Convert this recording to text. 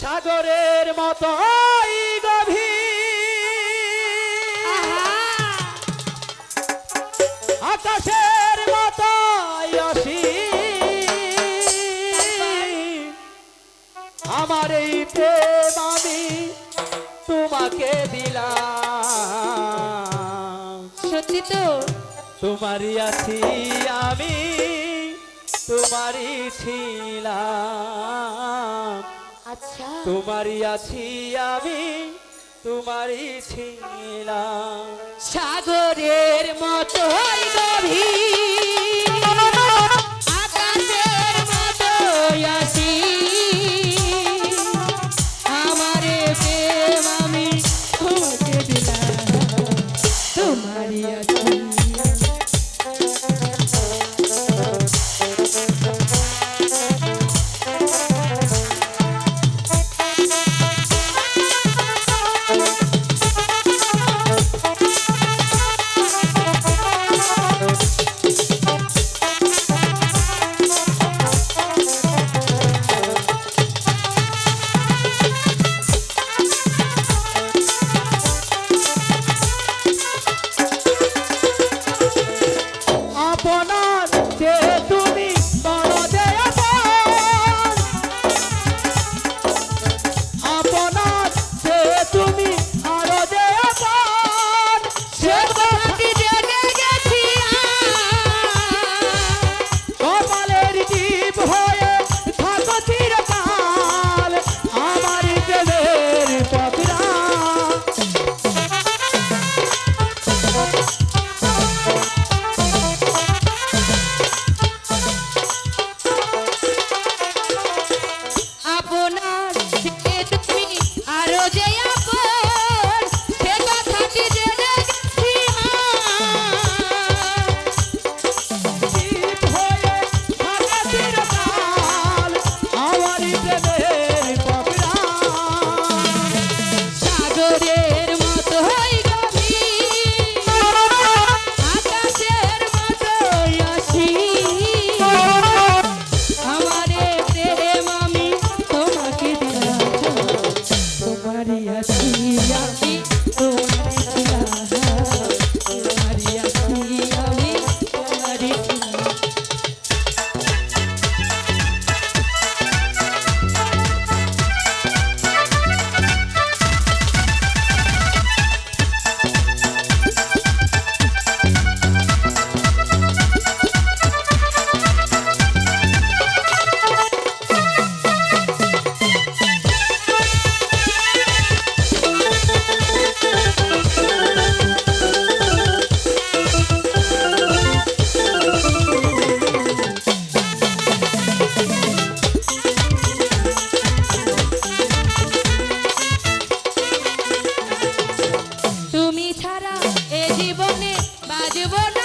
সাগরের মত গভীর। আকাশের মত আমার এই প্রেম আমি তোমাকে দিলাম। সত্যি তো? তোমার আছি আমি তোমারই ছিলাম। আচ্ছা। তোমারই আছি আমি তোমারই ছিলাম। সাগরের মতোই গভীর। Thank you, buddy.